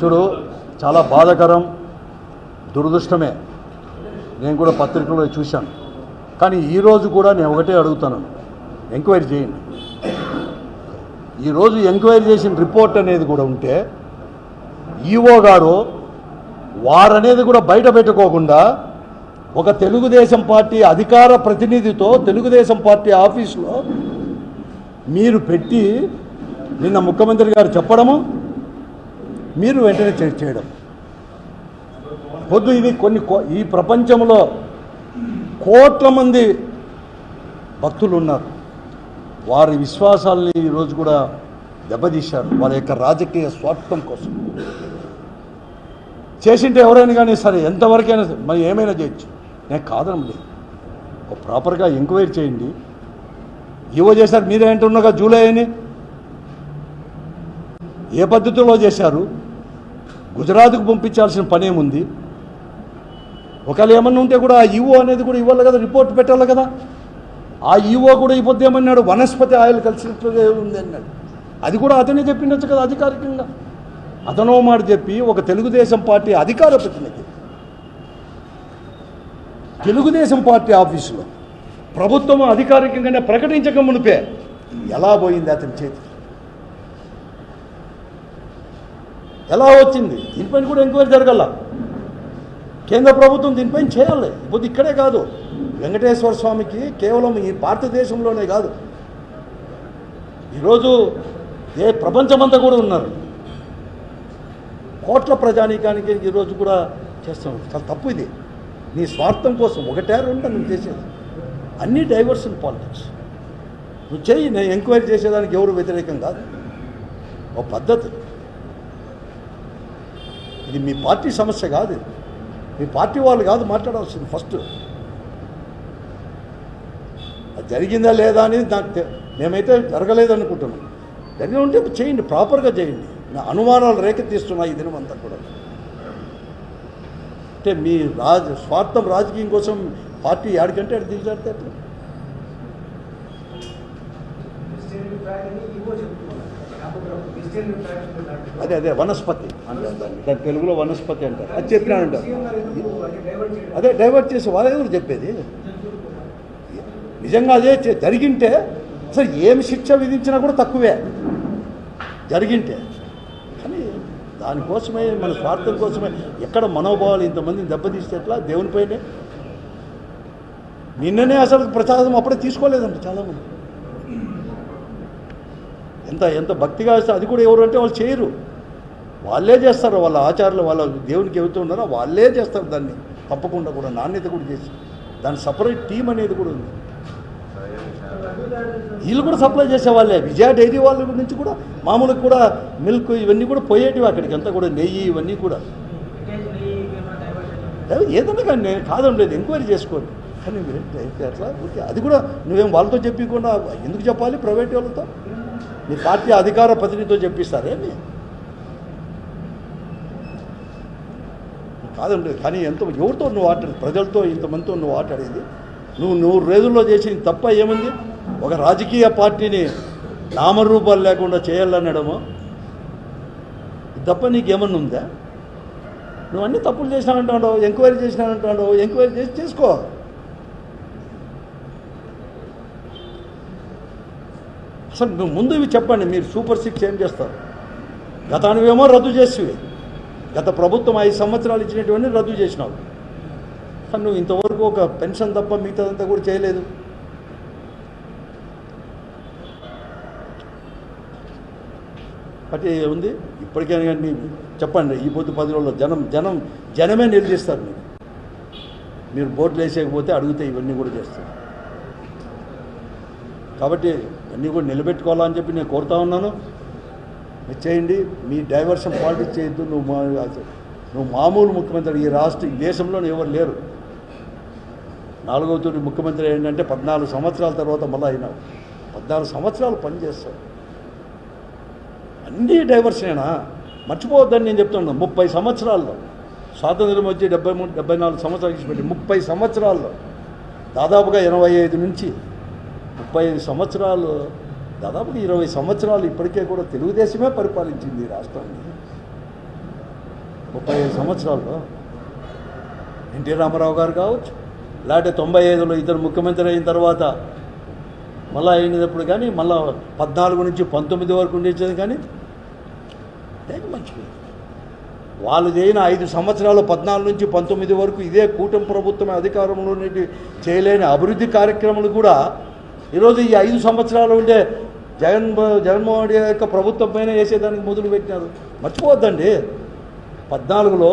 చూడు చాలా బాధాకరం దురదృష్టమే. నేను కూడా పత్రికలో చూశాను. కానీ ఈరోజు కూడా నేను ఒకటే అడుగుతాను. ఎంక్వైరీ చేయండి. ఈరోజు ఎంక్వైరీ చేసిన రిపోర్ట్ అనేది కూడా ఉంటే ఈఓ గారు వారనేది కూడా బయట పెట్టుకోకుండా ఒక తెలుగుదేశం పార్టీ అధికార ప్రతినిధితో తెలుగుదేశం పార్టీ ఆఫీసులో మీరు పెట్టి నిన్న ముఖ్యమంత్రి గారు చెప్పడము మీరు వెంటనే చేయడం. పొద్దు ఇది కొన్ని కో- ఈ ప్రపంచంలో కోట్ల మంది భక్తులు ఉన్నారు వారి విశ్వాసాలని ఈరోజు కూడా దెబ్బతీశారు. వాళ్ళ యొక్క రాజకీయ స్వార్థం కోసం. చేసింటే ఎవరైనా కానీ సరే ఎంతవరకైనా మరి ఏమైనా చేయొచ్చు. నేను కాదనం లేదు ఒక ప్రాపర్గా ఎంక్వైరీ చేయండి. ఇవో చేశారు. మీరే అంటున్నాగా జూలై అని ఏ పద్ధతిలో చేశారు? గుజరాత్కు పంపించాల్సిన పనేముంది ఒకవేళ ఏమన్నా ఉంటే కూడా ఆ ఈవో అనేది కూడా ఇవ్వాలి కదా రిపోర్ట్ పెట్టాలి కదా. ఆ ఈవో కూడా ఈ ఏమన్నాడు? వనస్పతి ఆయిల్ కలిసినట్లుగా ఉంది అన్నాడు. అది కూడా అతనే చెప్పిండొచ్చు కదా అధికారికంగా. అతనో మాట చెప్పి ఒక తెలుగుదేశం పార్టీ అధికార ప్రతినిధి తెలుగుదేశం పార్టీ ఆఫీసులో ప్రభుత్వం అధికారికంగానే ప్రకటించక మునిపే. ఎలా పోయింది అతని చేతికి ఎలా వచ్చింది? దీనిపైన కూడా ఎంక్వైరీ జరగల. కేంద్ర ప్రభుత్వం దీనిపైన చేయాలి. ఇప్పుడు ఇక్కడే కాదు. వెంకటేశ్వర స్వామికి కేవలం ఈ భారతదేశంలోనే కాదు. ఈరోజు ఏ ప్రపంచమంతా కూడా ఉన్నారు. కోట్ల ప్రజానీకానికి ఈరోజు కూడా చేస్తాం. చాలా తప్పు ఇది. నీ స్వార్థం కోసం ఒకటే రెండు నువ్వు చేసేది. అన్నీ డైవర్షన్ పాలిటిక్స్. నువ్వు చెయ్యి నేను ఎంక్వైరీ చేసేదానికి ఎవరు వ్యతిరేకం కాదు. ఒక పద్ధతి. ఇది మీ పార్టీ సమస్య కాదు మీ పార్టీ వాళ్ళు కాదు మాట్లాడాల్సింది ఫస్ట్. అది జరిగిందా లేదా అనేది నాకు మేమైతే జరగలేదు అనుకుంటున్నాం జరిగి ఉంటే చేయండి ప్రాపర్గా చేయండి. నా అనుమానాలు రేకెత్తిస్తున్నాయి ఈ దినం అంతా కూడా. అంటే మీ రాజ స్వార్థం రాజకీయం కోసం పార్టీ యాడికంటే అది దిగజారితే ఎట్లా? అదే అదే వనస్పతి. అంటారు దాన్ని దాని తెలుగులో వనస్పతి అంటారు. అది చెప్పినాడంట సీఎం గారు ఎందుకు అంటే డైవర్ట్ చేయడం అదే డైవర్ట్ చేసి వాళ్ళే ఎవరు చెప్పేది? నిజంగా అదే జరిగింటే అసలు ఏమి శిక్ష విధించినా కూడా తక్కువే. జరిగింటే. కానీ దానికోసమే మన స్వార్థం కోసమే ఎక్కడ మనోభావాలు ఇంతమందిని దెబ్బతీస్తే ఎట్లా? దేవునిపైనే నిన్ననే అసలు ప్రసాదం అప్పుడే తీసుకోలేదంట చాలామంది. ఎంత ఎంత భక్తిగా వేస్తే అది కూడా ఎవరు అంటే వాళ్ళు చేయరు. వాళ్ళే చేస్తారు వాళ్ళ ఆచారాలు వాళ్ళ దేవునికి ఎవరితో ఉన్నారో వాళ్ళే చేస్తారు దాన్ని. తప్పకుండా కూడా నాణ్యత కూడా చేసి. దాని సపరేట్ టీం అనేది కూడా ఉంది. వీళ్ళు కూడా సప్లై చేసే వాళ్ళే విజయ డైరీ వాళ్ళ నుంచి కూడా మామూలుగా కూడా మిల్క్ ఇవన్నీ కూడా పోయేటివి అక్కడికి. అంతా కూడా నెయ్యి ఇవన్నీ కూడా. ఏదన్నా కానీ నేను కాదం లేదు ఎంక్వైరీ చేసుకోండి. కానీ మీరు అయితే అట్లా? ఓకే అది కూడా నువ్వేం వాళ్ళతో చెప్పకుండా ఎందుకు చెప్పాలి ప్రైవేట్ వాళ్ళతో? నీ పార్టీ అధికార ప్రతినిధితో చెప్పిస్తారేమి కాదండి కానీ ఎంత ఎవరితో నువ్వు ఆటది ప్రజలతో ఇంతమందితో నువ్వు ఆటాడేది నువ్వు నూరు రోజుల్లో చేసిన తప్ప ఏముంది? ఒక రాజకీయ పార్టీని నామరూపాలు లేకుండా చేయాలనడము. తప్ప నీకేమన్నా ఉందా? నువ్వు అన్ని తప్పులు చేసినానంటాడు ఎంక్వైరీ చేసినానంటాడు ఎంక్వైరీ చేసి చేసుకో. అసలు ముందు ఇవి చెప్పండి మీరు సూపర్ సిక్స్ ఏం చేస్తారు? గతానివేమో రద్దు చేసివి. గత ప్రభుత్వం ఐదు సంవత్సరాలు ఇచ్చినటువంటి రద్దు చేసినావు. కానీ నువ్వు ఇంతవరకు ఒక పెన్షన్ తప్ప మిగతాదంతా కూడా చేయలేదు. అంటే ఉంది? ఇప్పటికైనా కానీ చెప్పండి ఈ పొద్దు పది రోజుల్లో జనం జనం జనమే నిలదీస్తారు మీరు మీరు బోట్లు వేసేయకపోతే అడిగితే ఇవన్నీ కూడా చేస్తారు. కాబట్టి అన్నీ కూడా నిలబెట్టుకోవాలని చెప్పి నేను కోరుతా ఉన్నాను. చేయండి. మీ డైవర్షన్ పాలిటిక్స్ చేయొద్దు. నువ్వు మా నువ్వు మామూలు ముఖ్యమంత్రి ఈ రాష్ట్ర ఈ దేశంలో ఎవరు లేరు. నాలుగవ తూరి ముఖ్యమంత్రి ఏంటంటే పద్నాలుగు సంవత్సరాల తర్వాత మళ్ళీ అయినా పద్నాలుగు సంవత్సరాలు పనిచేస్తావు అన్నీ డైవర్షనేనా? మర్చిపోవద్దని నేను చెప్తున్నాను ముప్పై సంవత్సరాల్లో. స్వాతంత్రం వచ్చి డెబ్బై మూడు డెబ్బై నాలుగు సంవత్సరాలు ఇచ్చిపెట్టి ముప్పై సంవత్సరాల్లో దాదాపుగా ఎనభై ఐదు నుంచి ముప్పై ఐదు సంవత్సరాలు దాదాపు ఇరవై సంవత్సరాలు ఇప్పటికే కూడా తెలుగుదేశమే పరిపాలించింది ఈ రాష్ట్రాన్ని. ముప్పై ఐదు సంవత్సరాల్లో ఎన్టీ రామారావు గారు కావచ్చు లేకపోతే తొంభై ఐదులో ఇద్దరు ముఖ్యమంత్రి అయిన తర్వాత మళ్ళా అయినప్పుడు కానీ మళ్ళా పద్నాలుగు నుంచి పంతొమ్మిది వరకు ఉండేది కానీ దేనికి మంచిపోయింది వాళ్ళు చేయని ఐదు సంవత్సరాలు పద్నాలుగు నుంచి పంతొమ్మిది వరకు ఇదే కూటమి ప్రభుత్వం అధికారంలో నుండి చేయలేని అభివృద్ధి కార్యక్రమాలు కూడా ఈరోజు ఈ ఐదు సంవత్సరాలు ఉండే జగన్ జగన్మోహన్ రెడ్డి యొక్క ప్రభుత్వం పైన వేసేదానికి మొదలు పెట్టినారు. మర్చిపోవద్దండి. పద్నాలుగులో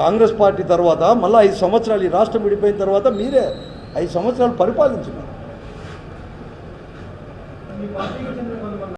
కాంగ్రెస్ పార్టీ తర్వాత మళ్ళీ ఐదు సంవత్సరాలు ఈ రాష్ట్రం విడిపోయిన తర్వాత మీరే ఐదు సంవత్సరాలు పరిపాలించినారు